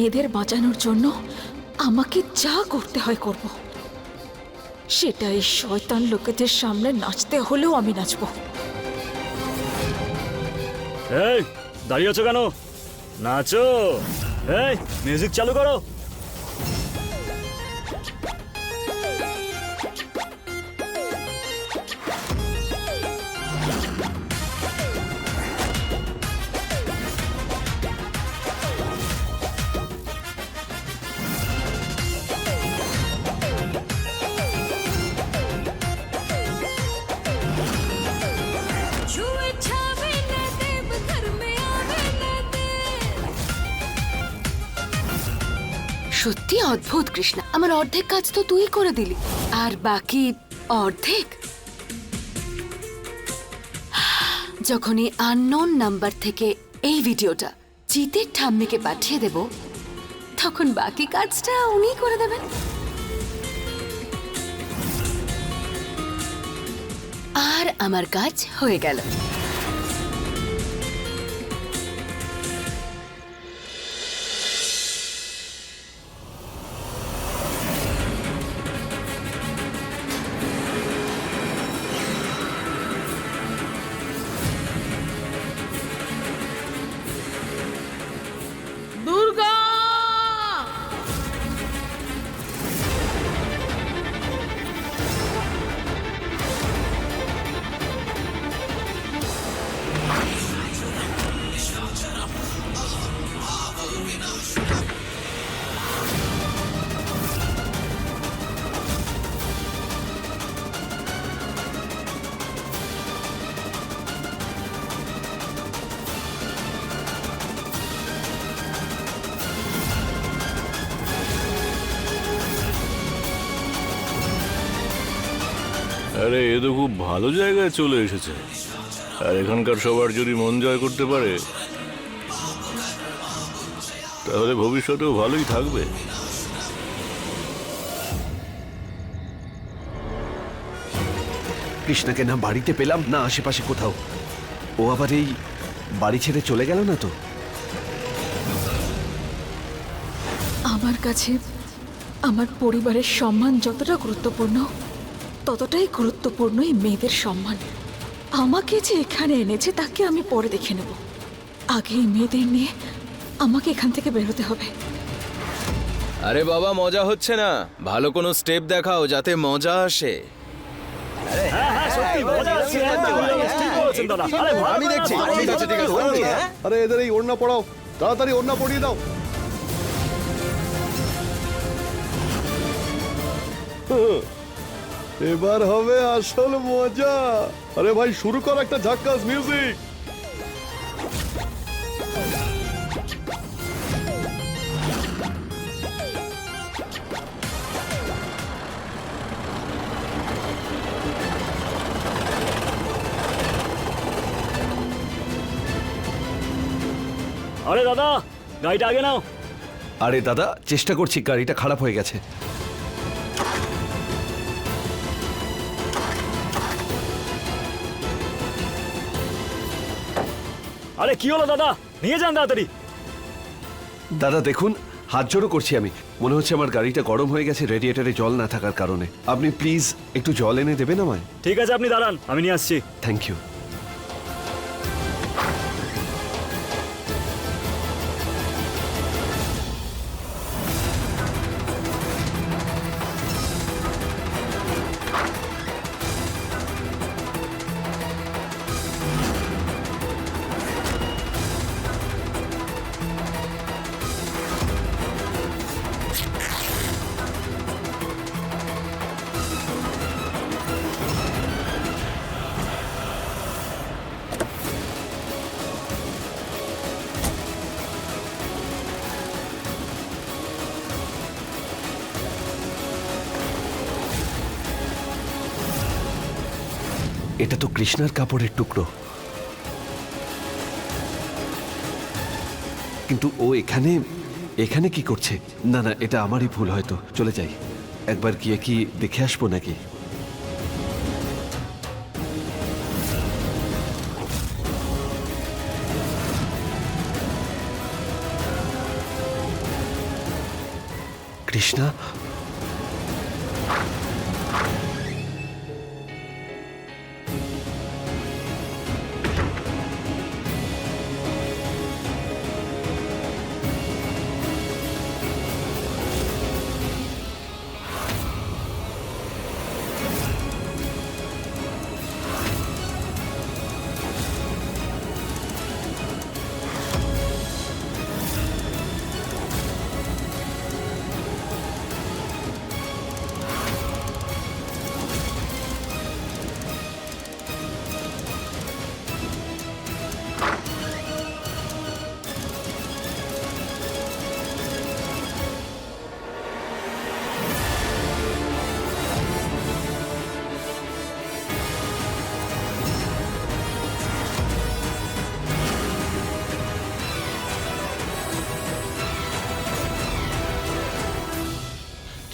মেয়েদের বাঁচানোর জন্য আমাকে যা করতে হয় করব। সেটা এই শয়তান লোকেদের সামনে নাচতে হলেও আমি নাচব। এই, দাঁড়িয়ে আছো কেন? নাচো। এই মিউজিক চালু করো। অদ্ভুত, কৃষ্ণা। আমার অর্ধেক কাজ তো তুই করে দিলি। আর বাকি অর্ধেক? যখনই আননোন নাম্বার থেকে এই ভিডিওটা জিতের ঠাম্মিকে পাঠিয়ে দেব, তখন বাকি কাজটা উনি করে দেবেন। আর আমার কাজ হয়ে গেল। আরে এ তো খুব ভালো জায়গায় চলে এসেছে। আর এখানকার সবার যদি মন জয় করতে পারে তাহলে ভবিষ্যতেও ভালোই থাকবে। কৃষ্ণাকে না বাড়িতে পেলাম না আশেপাশে কোথাও। ও আবার এই বাড়ি ছেড়ে চলে গেল না তো? আমার কাছে আমার পরিবারের সম্মান যতটা গুরুত্বপূর্ণ ততটাই গুরুত্বপূর্ণ এই মেয়েদের সম্মান। আমাকে যে এখানে এনেছে তাকে আমি পরে দেখে নেব। আগে এই মেয়েদের নিয়ে আমাকে এখান থেকে বেরোতে হবে। আরে বাবা মজা হচ্ছে না। ভালো কোনো স্টেপ দেখাও যাতে মজা আসে। দাদা। আরে ভালো আমি দেখছি হ্যাঁ? আরে এদের এই ওড়না পড়াও। তাড়াতাড়ি ওড়না দাও। এবার হবে আসল মজা। আরে ভাই শুরু কর একটা ঝাক্কাস মিউজিক আরে দাদা গাড়িটা আগে নাও। আরে দাদা চেষ্টা করছি গাড়িটা খারাপ হয়ে গেছে। আরে কি হলো দাদা? নিয়ে যান তাড়াতাড়ি। দাদা দেখুন হাত জোড়ো করছি আমি। মনে হচ্ছে আমার গাড়িটা গরম হয়ে গেছে রেডিয়েটারে জল না থাকার কারণে। আপনি প্লিজ একটু জল এনে দেবেন আমায়? ঠিক আছে আপনি দাঁড়ান আমি নিয়ে আসছি। থ্যাংক ইউ এটা তো কৃষ্ণার কাপড়ের টুকরো। কিন্তু ও এখানে এখানে কি করছে? না না, এটা আমারই ভুল হয়তো। চলে যাই। একবার গিয়ে কি দেখে আসব নাকি? কৃষ্ণা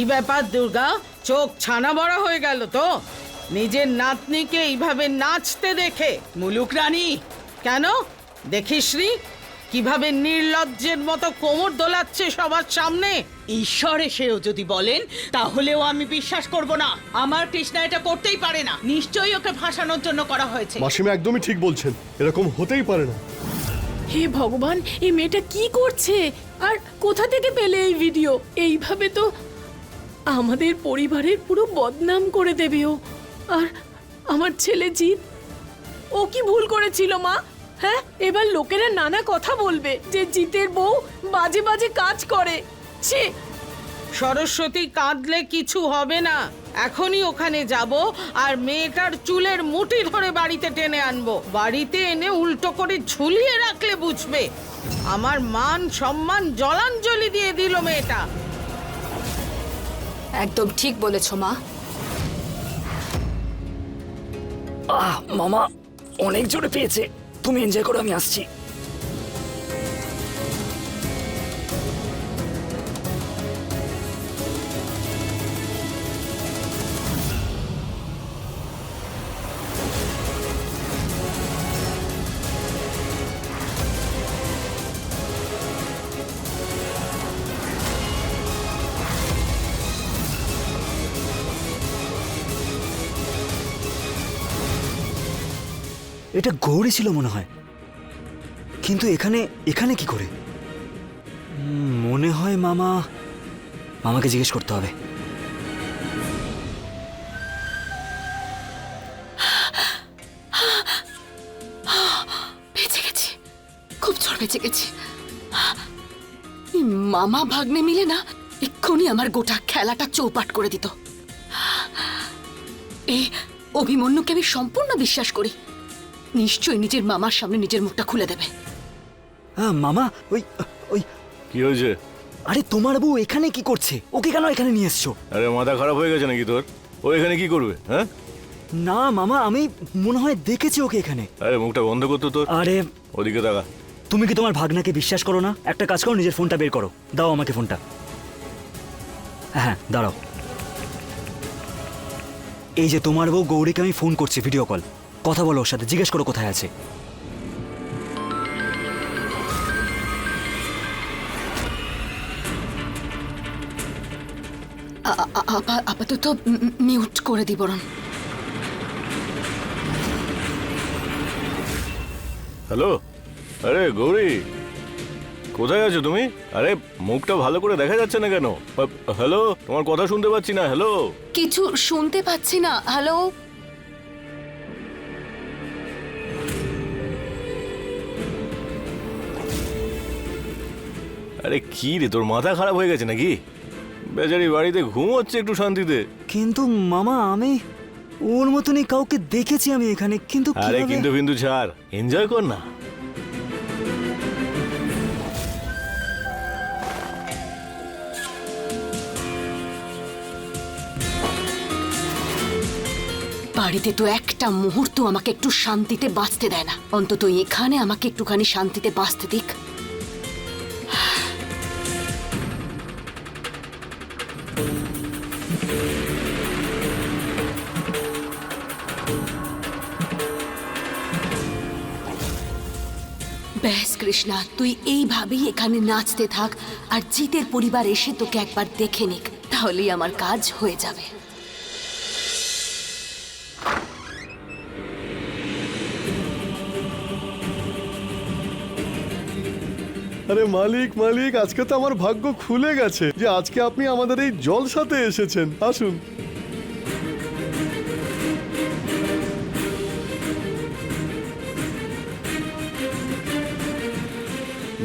কি ব্যাপার দুর্গা? চোখ ছানা বড়া হয়ে গেল তো? নিজের নাতনিকে এইভাবে নাচতে দেখে মুলুক রানী? কেন? দেখিসনি কীভাবে নির্লজ্জের মতো কোমর দোলাচ্ছে সবার সামনে? ঈশ্বর এসেও যদি বলেন তাহলেও আমি বিশ্বাস করব না। আমার কৃষ্ণা এটা করতেই পারে না। নিশ্চয়ই ওকে ফাঁসানোর জন্য করা হয়েছে। মাসিমা একদমই ঠিক বলছেন। এরকম হতেই পারে না। হে ভগবান এই মেয়েটা কি করছে? আর কোথা থেকে পেলে এই ভিডিও? এইভাবে তো আমাদের পরিবারের পুরো বদনাম করে দেবে ও। আর আমার ছেলে জিৎ, ও কি ভুল করেছিল মা? হ্যাঁ এবার লোকেরা নানা কথা বলবে যে জিতের বউ বাজে বাজে কাজ করে। ছি। সরস্বতী, কাঁদলে কিছু হবে না। এখনই ওখানে যাব আর মেয়েটার চুলের মুঠি ধরে বাড়িতে টেনে আনব। বাড়িতে এনে উল্টো করে ঝুলিয়ে রাখলে বুঝবে। আমার মান সম্মান জলাঞ্জলি দিয়ে দিল মেয়েটা। একদম ঠিক বলেছ মা। মামা অনেক জোরে পেয়েছে। তুমি এনজয় করো আমি আসছি। এটা গৌরী ছিল মনে হয়। কিন্তু এখানে এখানে কি করে? মনে হয় মামা, মামাকে জিজ্ঞেস করতে হবে। গেছি। খুব ঝড় বেঁচে গেছি। মামা ভাগ্নে মিলে না এক্ষুনি আমার গোটা খেলাটা চৌপাট করে দিত। এই অভিমন্যুকে আমি সম্পূর্ণ বিশ্বাস করি। নিশ্চয়ই নিজের মামার সামনে নিজের মুখটা খুলে দেবে। আহ, মামা ওই ওই। কি হয়েছে? আরে তোমার বউ এখানে কি করছে? ওকে কেন এখানে নিয়ে এসছো? আরে মাথা খারাপ হয়ে গেছে নাকি তোর? ও এখানে কি করবে হ্যাঁ? না মামা আমি মনে হয় দেখেছি ওকে এখানে। আরে মুখটা বন্ধ করতো তোর? আরে ওদিকে তাকা। তুমি কি তোমার ভাগনাকে বিশ্বাস করো না? একটা কাজ করো নিজের ফোনটা বের করো। দাও আমাকে ফোনটা। হ্যাঁ দাঁড়াও। এই যে তোমার বউ গৌরীকে আমি ফোন করছি ভিডিও কল। কথা বলো ওর সাথে জিজ্ঞেস করো কোথায় আছে। আপাতত মিউট করে দি বরং হ্যালো? আরে গৌরী। কোথায় আছো তুমি? আরে মুখটা ভালো করে দেখা যাচ্ছে না কেন? হ্যালো? তোমার কথা শুনতে পাচ্ছি না হ্যালো? কিছু শুনতে পাচ্ছি না হ্যালো? আরে কি রে তোর মাথা খারাপ হয়ে গেছে নাকি? বেচারি বাড়িতে ঘুমোচ্ছে একটু শান্তিতে। কিন্তু মামা আমি ওর মতনই কাউকে দেখেছি আমি এখানে কিন্তু আরে কিন্তু বিন্দু ছাড়। এনজয় কর না। বাড়িতে তো একটা মুহূর্ত আমাকে একটু শান্তিতে বাঁচতে দেয় না। অন্তত এখানে আমাকে একটুখানি শান্তিতে বাঁচতে দিক। কৃষ্ণা তুই এইভাবেই এখানে নাচতে থাক আর জিতের পরিবার এসে তোকে একবার দেখে নিক, তাহলেই আমার কাজ হয়ে যাবে। আরে মালিক মালিক, আজকে তো আমার ভাগ্য খুলে গেছে যে আজকে আপনি আমাদের এই জলসাতে এসেছেন। আসুন।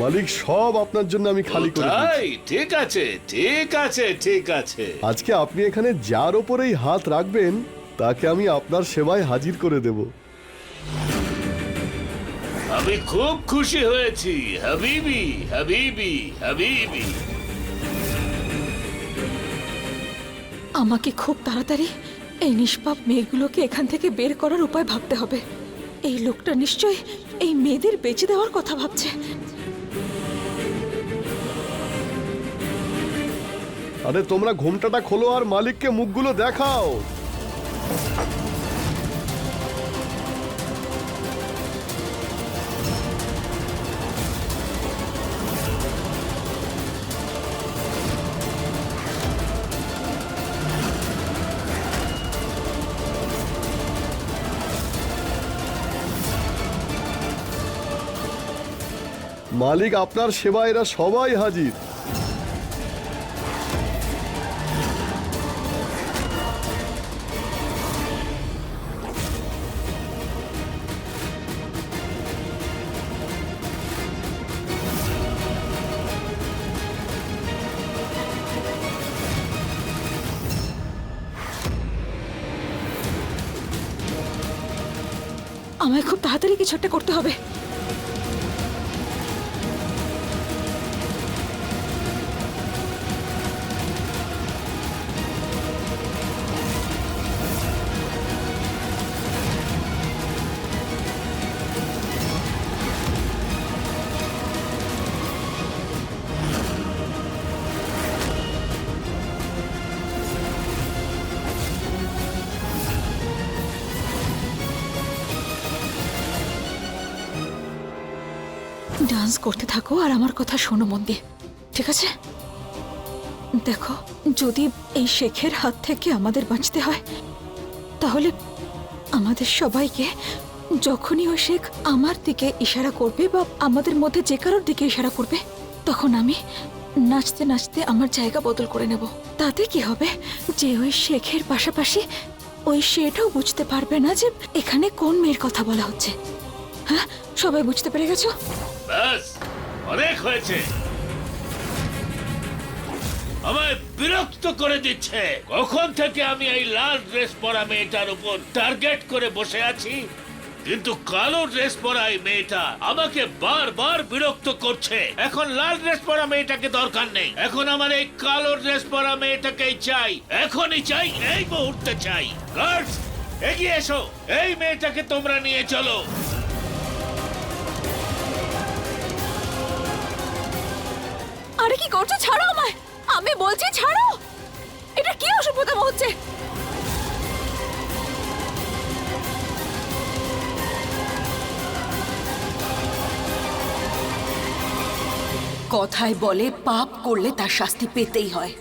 মালিক সব আপনার জন্য আমি খালি করে দিয়েছি। তাই? ঠিক আছে ঠিক আছে ঠিক আছে। আজকে আপনি এখানে যার ওপরেই হাত রাখবেন তাকে আমি আপনার সেবায় হাজির করে দেব। আমি খুব খুশি হয়েছি। হাবিবি হাবিবি হাবিবি। আমাকে খুব তাড়াতাড়ি এই নিষ্পাপ মেয়েগুলোকে এখান থেকে বের করার উপায় ভাবতে হবে। এই লোকটা নিশ্চয়ই এই মেয়েদের বেঁচে দেওয়ার কথা ভাবছে। আরে তোমরা ঘোমটাটা খোলো আর মালিককে মুখগুলো দেখাও। মালিক আপনার সেবায় এরা সবাই হাজির। কিছু একটা করতে হবে। ডান্স করতে থাকো আর আমার কথা শোনো মন দিয়ে, ঠিক আছে? দেখো, যদি এই শেখের হাত থেকে আমাদের বাঁচতে হয়, তাহলে আমাদের সবাইকে যখনই ওই শেখ আমার দিকে ইশারা করবে বা আমাদের মধ্যে যে কারোর দিকে ইশারা করবে, তখন আমি নাচতে নাচতে আমার জায়গা বদল করে নেব। তাতে কি হবে? যে ওই শেখের পাশাপাশি ওই সেটাও বুঝতে পারবে না যে এখানে কোন মেয়ের কথা বলা হচ্ছে। হ্যাঁ? সবাই বুঝতে পেরে গেছো? ব্যাস, অনেক হয়েছে। আমায় বিরক্ত করে দিচ্ছে। কখন থেকে আমি এই লাল ড্রেস পরা মেয়েটার উপর টার্গেট করে বসে আছি? কিন্তু কালো ড্রেস পরা এই মেয়েটা আমাকে বারবার বিরক্ত করছে। এখন লাল ড্রেস পরা মেয়েটাকে দরকার নেই। এখন আমার এই কালো ড্রেস পরা মেয়েটাকেই চাই। এখনই চাই, এই মুহূর্তে চাই। গার্ডস, এগিয়ে এসো। এই মেয়েটাকে তোমরা নিয়ে চলো। কি করছ? ছাড়ো আমায়। আমি বলছি ছাড়ো। এটা কি হচ্ছে কথায় বলে পাপ করলে তার শাস্তি পেতেই হয়।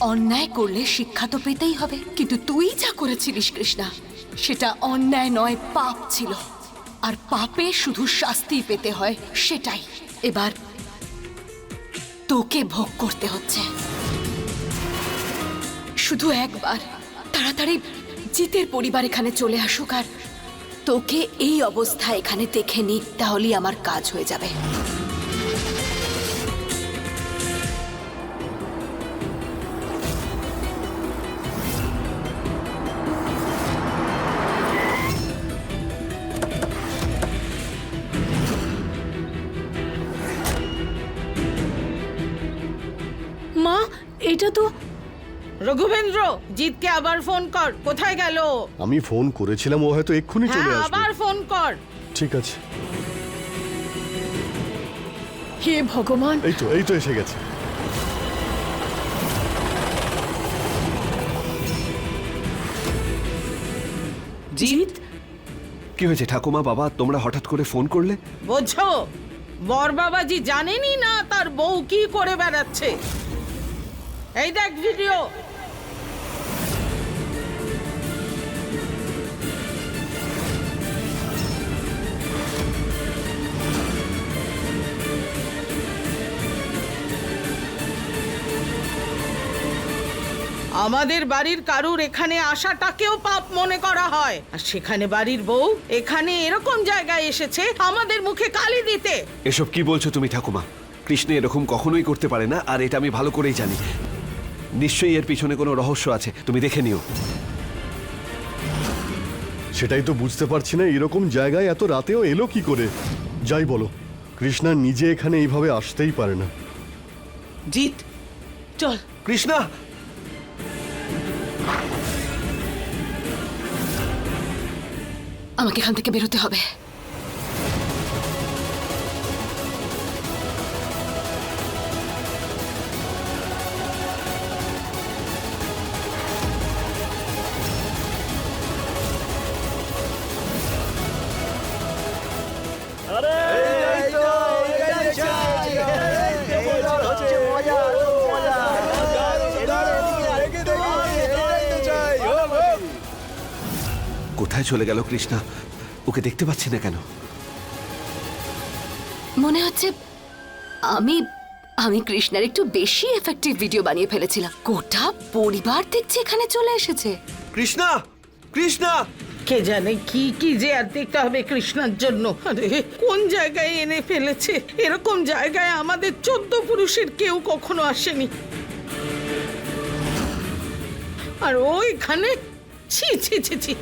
অন্যায় করলে শিক্ষা তো পেতেই হবে। কিন্তু তুই যা করেছিলিস, কৃষ্ণা, সেটা অন্যায় নয়, পাপ ছিল। আর পাপে শুধু শাস্তি পেতে হয় সেটাই। এবার তোকে ভোগ করতে হচ্ছে। শুধু একবার, তাড়াতাড়ি জিতের পরিবার এখানে চলে আসুক আর তোকে এই অবস্থা এখানে দেখে নিক তাহলেই আমার কাজ হয়ে যাবে। জিতকে আবার ফোন কর। কোথায় গেল? আমি ফোন করেছিলাম ও হয়তো এক্ষুনি চলে হ্যাঁ আসবে। আবার ফোন কর। ঠিক আছে। হে ভগবান। এই তো এই তো এসে গেছে। জিত কি হয়েছে ঠাকুমা বাবা? তোমরা হঠাৎ করে ফোন করলে? বোঝো বর বাবাজি জানেনই না তার বউ কি করে বেড়াচ্ছে। এই দেখ ভিডিও। আমাদের বাড়ির কারুর এখানে আসাটাকেও পাপ মনে করা হয়। আর সেখানে বাড়ির বউ এখানে এরকম জায়গায় এসেছে আমাদের মুখে কালি দিতে। এসব কি বলছো তুমি ঠাকুমা? কৃষ্ণ এরকম কখনোই করতে পারে না আর এটা আমি ভালো করেই জানি। নিশ্চয়ই এর পিছনে কোনো রহস্য আছে তুমি দেখে নিও। সেটাই তো বুঝতে পারছি না এরকম জায়গায় এত রাতেও এলো কি করে? যাই বলো কৃষ্ণা নিজে এখানে এইভাবে আসতেই পারে না। জিৎ চল। কৃষ্ণা! আমাকে এখান থেকে বেরোতে হবে। কোথায় চলে গেল কৃষ্ণা? ওকে দেখতে পাচ্ছি না কেন? মনে হচ্ছে আমি আমি কৃষ্ণার একটু বেশি এফেক্টিভ ভিডিও বানিয়ে ফেলেছিলাম। গোটা পরিবার দেখছি এখানে চলে এসেছে। কৃষ্ণা! কৃষ্ণা! কে জানে কি কি যে আর দেখতে হবে কৃষ্ণার জন্য। আরে কোন জায়গায় এনে ফেলেছে? এরকম জায়গায় আমাদের চোদ্দ পুরুষের কেউ কখনো আসেনি। আর ও এখানে ছি ছি ছি ছি।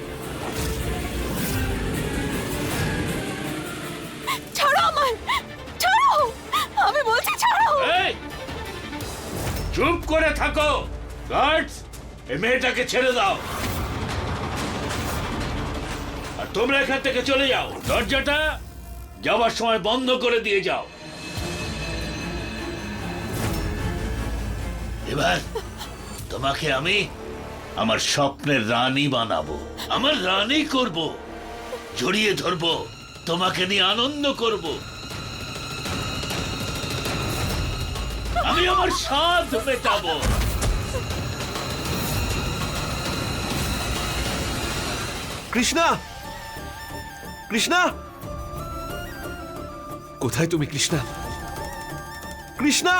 চুপ করে থাকো। গার্ডস, এই মেয়েটাকে ছেড়ে দাও। আর তোমরা এখান থেকে চলে যাও। দরজাটা যাওয়ার সময় বন্ধ করে দিয়ে যাও। এবার তোমাকে আমি আমার স্বপ্নের রানী বানাবো। আমার রানী করব। জড়িয়ে ধরবো। তোমাকে নিয়ে আনন্দ করব। আমি আমার স্বাদ মেটাবো। কৃষ্ণা! কৃষ্ণা! কোথায় তুমি কৃষ্ণা? কৃষ্ণা!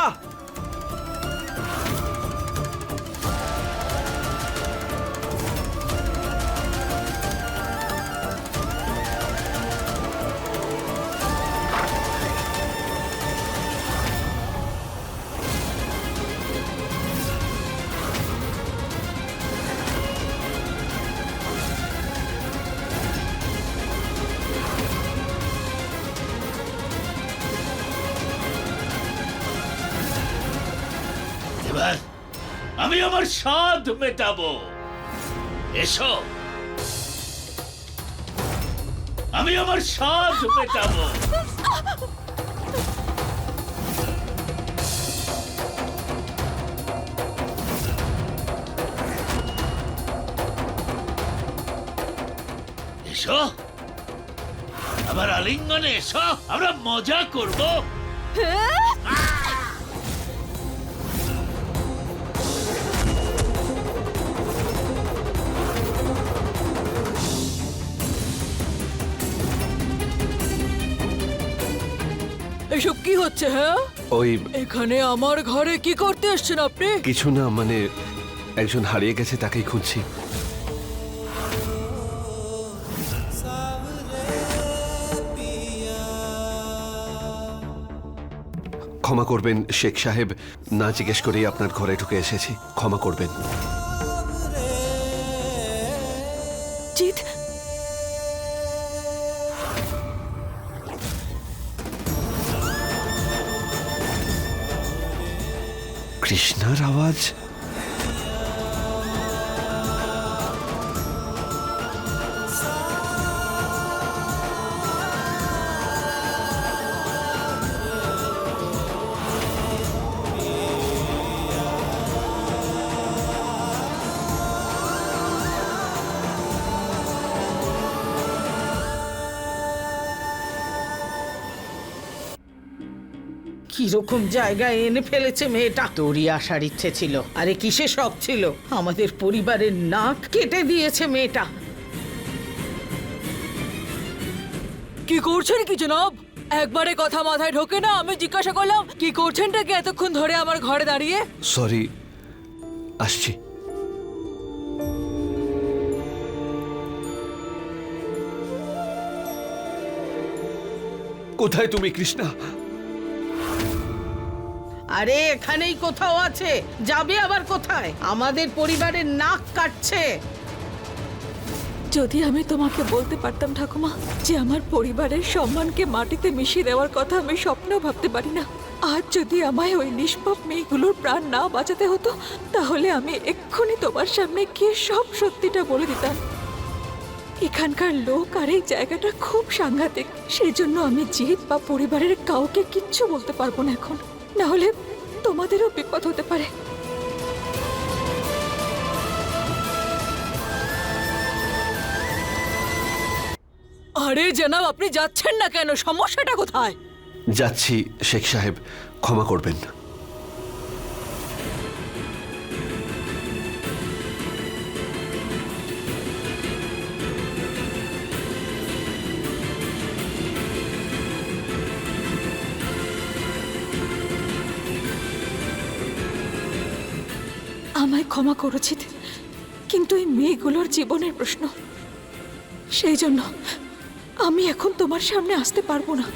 আমি আমার স্বাদ মেটাবো। এসো। আমি আমার স্বাদ মেটাবো। এসো। আমার আলিঙ্গনে এসো। আমরা মজা করব। হচ্ছে হ্যাঁ? ওই এখানে আমার ঘরে কি করতে এসছেন আপনি? কিছু না মানে একজন হারিয়ে গেছে তাকেই খুঁজছি। ক্ষমা করবেন শেখ সাহেব। না জিজ্ঞেস করেই আপনার ঘরে ঢুকে এসেছি। ক্ষমা করবেন। জিৎ কৃষ্ণার আওয়াজ? কীরকম জায়গায় এনে ফেলেছে মেয়েটা? তোরই আসার ইচ্ছে ছিল। আরে কিসে শখ ছিল? আমাদের পরিবারের নাক কেটে দিয়েছে মেয়েটা। কি করছেন কি জনাব? একবারে কথা মাথায় ঢোকে না আমি জিজ্ঞাসা করলাম কি করছেনটা কি এতক্ষণ ধরে আমার ঘরে দাঁড়িয়ে? সরি আসছি। কোথায় তুমি কৃষ্ণা? আরে এখানেই কোথাও আছে। যাবে আবার কোথায়? আমাদের পরিবারের নাক কাটছে। যদি আমি তোমাকে বলতে পারতাম ঠাকুমা, যে আমার পরিবারের সম্মানকে মাটিতে মিশিয়ে দেওয়ার কথা আমি স্বপ্নেও ভাবতে পারি না আজ যদি আমায় ওই নিষ্পাপ মেয়েগুলোর প্রাণ না বাঁচাতে হতো, তাহলে আমি এক্ষুনি তোমার সামনে গিয়ে সব সত্যিটা বলে দিতাম। এখানকার লোক আর এই জায়গাটা খুব সাংঘাতিক সেই জন্য আমি জিৎ বা পরিবারের কাউকে কিচ্ছু বলতে পারব না এখন। না হলে তোমাদেরও বিপদ হতে পারে। আরে জানাব আপনি যাচ্ছেন না কেন? সমস্যাটা কোথায়? যাচ্ছি শেখ সাহেব ক্ষমা করবেন। আমায় ক্ষমা করেছিস কিন্তু এই মেয়েগুলোর জীবনের প্রশ্ন, সেই জন্য আমি এখন তোমার সামনে আসতে পারব না।